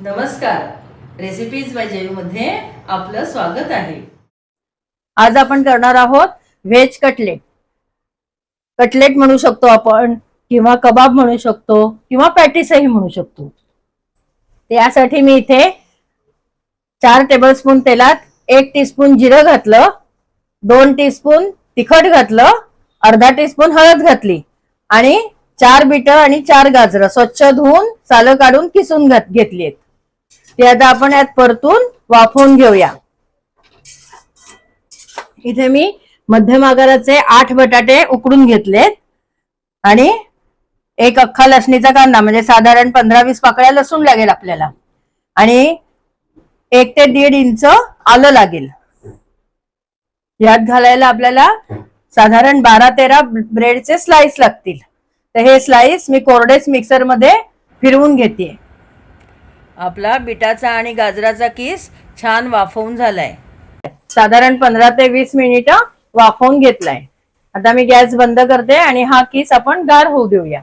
नमस्कार. Recipes bye जयूमध्ये आपलं स्वागत आहे. आज आपण करणार आहोत व्हेज कटलेट कटलेट म्हणू शकतो आपण किंवा कबाब म्हणू शकतो किंवा पॅटिसही म्हणू शकतो. त्यासाठी मी इथे चार टेबलस्पून तेलात एक टीस्पून जिरं घातलं दोन टीस्पून तिखट घातलं अर्धा टीस्पून हळद घातली आणि चार बीट आणि चार गाजरं स्वच्छ धुवून सालं काढून किसून घेतली आहेत. ते आता आपण यात परतून वाफवून घेऊया. इथे मी मध्यम आकाराचे आठ बटाटे उकडून घेतलेत. आणि एक अख्खा लसणीचा कांदा म्हणजे साधारण पंधरा वीस पाकळ्या लसूण लागेल आपल्याला. आणि एक ते दीड इंच आलं लागेल. यात घालायला आपल्याला साधारण बारा तेरा ब्रेडचे स्लाइस लागतील. तर हे स्लाइस मी कोरडेच मिक्सरमध्ये फिरवून घेते आपला बिटाचा आणि गाजराचा किस छान वाफवून झालाय. साधारण पंधरा ते वीस मिनिट वाफवून घेतलाय. आता मी गॅस बंद करते आणि हा किस आपण गार होऊ देऊया.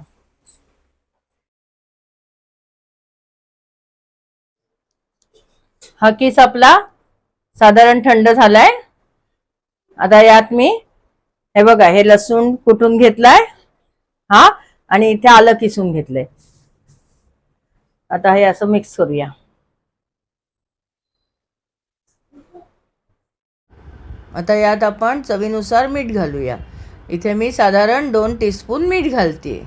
हा किस आपला साधारण थंड झालाय. आता यात मी हे बघा हे लसूण कुटून घेतलाय? हा आणि इथे आलं किसून घेतलंय. आता हे असं मिक्स करूया. आता यात आपण चवीनुसार मीठ घालूया. इथे मी साधारण दोन टीस्पून मीठ घालते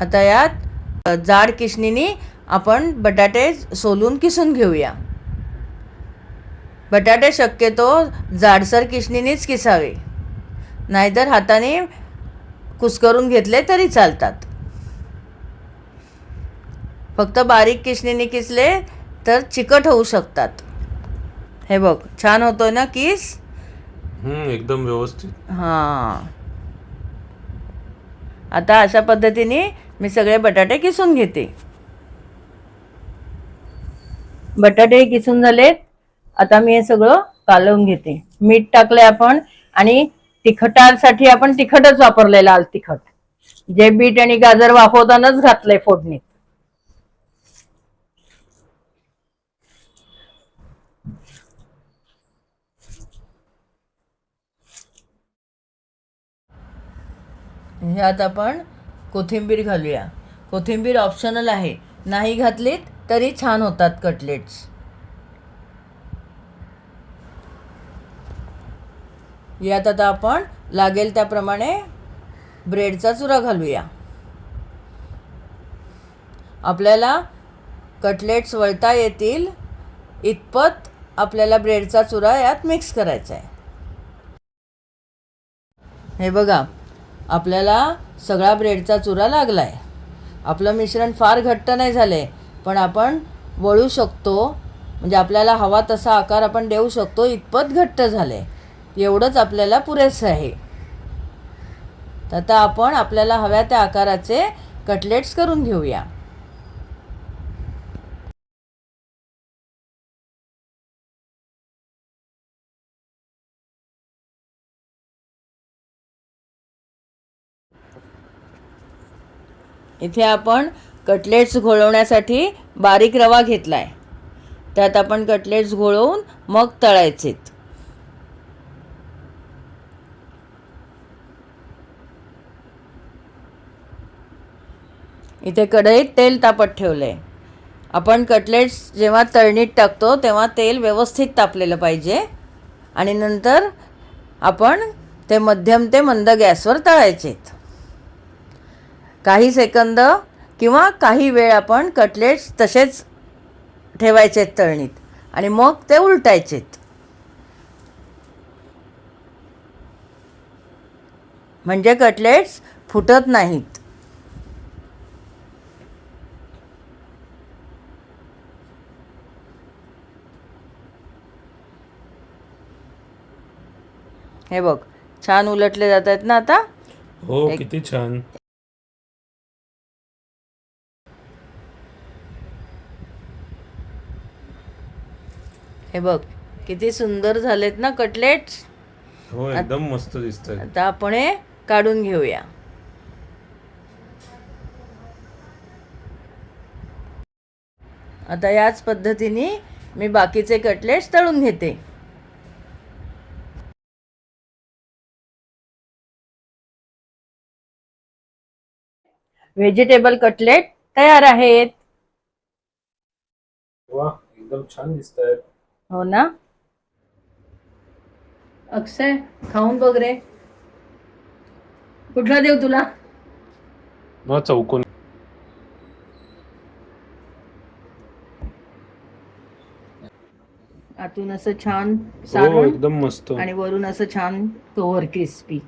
आता यात जाड किसणीने आपण बटाटे सोलून किसून घेऊया. बटाटे शक्यतो जाडसर किसणीनेच किसावे. नाहीतर हाताने कुस्करून घेतले तरी चालतात. फक्त बारीक किसणीने किसले तर चिकट होऊ शकतात. हे बघ छान होतोय ना किस? हम्म एकदम व्यवस्थित. हां. आता अशा पद्धतीने मी सगळे बटाटे किसून घेते. बटाटे किसून झालेत. आता मी हे सगळं कालवून घेते. मीठ टाकलंय आपण आणि तिखटासाठी आपण तिखटच वापरलंय लाल तिखट. जे बीट आणि गाजर वाफवतानाच घातलंय फोडणीत. ह्यात आपण कोथिंबीर घालूया. कोथिंबीर ऑप्शनल आहे. नाही घातलीत तरी छान होतात कटलेट्स यात आता आपण लागेल त्याप्रमाणे ब्रेडचा चुरा घालूया. आपल्याला कटलेट्स वळता येतील इतपत आपल्याला ब्रेडचा चुरा यात मिक्स करायचा आहे हे बघा आपल्याला सगळा ब्रेडचा चुरा लागला आहे आपलं मिश्रण फार घट्ट नाही झालं आहे पण आपण वळू शकतो. म्हणजे आपल्याला हवा तसा आकार आपण देऊ शकतो इतपत घट्ट झालं आहे एवढंच आपल्याला पुरेसं आहे. तर आता आपण आपल्याला हव्या त्या आकाराचे कटलेट्स करून घेऊया. इथे आपण कटलेट्स घोळवण्यासाठी बारीक रवा घेतला आहे त्यात आपण कटलेट्स घोळवून मग तळायचेत इथे कढईत तेल तापत ठेवलं आहे आपण कटलेट्स जेव्हा तळणीत टाकतो तेव्हा तेल व्यवस्थित तापलेलं पाहिजे. आणि नंतर आपण ते मध्यम ते मंद गॅसवर तळायचेत काही सेकंद किंवा काही वेळ आपण कटलेट्स तसेच ठेवायचेत तळणीत. आणि मग ते उलटायचेत म्हणजे कटलेट्स फुटत नाहीत. हे बघ छान उलटले जात आहेत ना आता? हो किती छान. हे बघ किती सुंदर झालेत ना कटलेट्स? हो एकदम मस्त दिसत आता आपण हे काढून घेऊया. आता याच पद्धतीने मी बाकीचे कटलेट्स तळून घेते. व्हेजिटेबल कटलेट तयार आहेत. वा एकदम छान दिसत आहे हो ना? अक्षय खाऊन बघ रे. कुठला देऊ तुला? मग चौकोन. आतून असं छान हो सारण एकदम मस्त. आणि वरून असं छान कव्हर क्रिस्पी.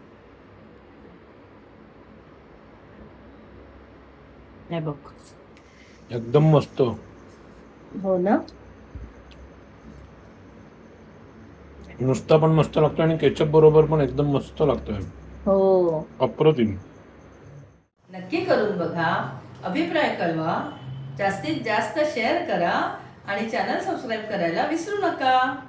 हे बघ. एकदम मस्त. हो ना? नुसता पण मस्त लागतो आणि केचप बरोबर पण एकदम मस्त लागतोय. हो. अप्रतिम. नक्की करून बघा. अभिप्राय कळवा. जास्तीत जास्त शेअर करा आणि चॅनल सबस्क्राईब करायला विसरू नका.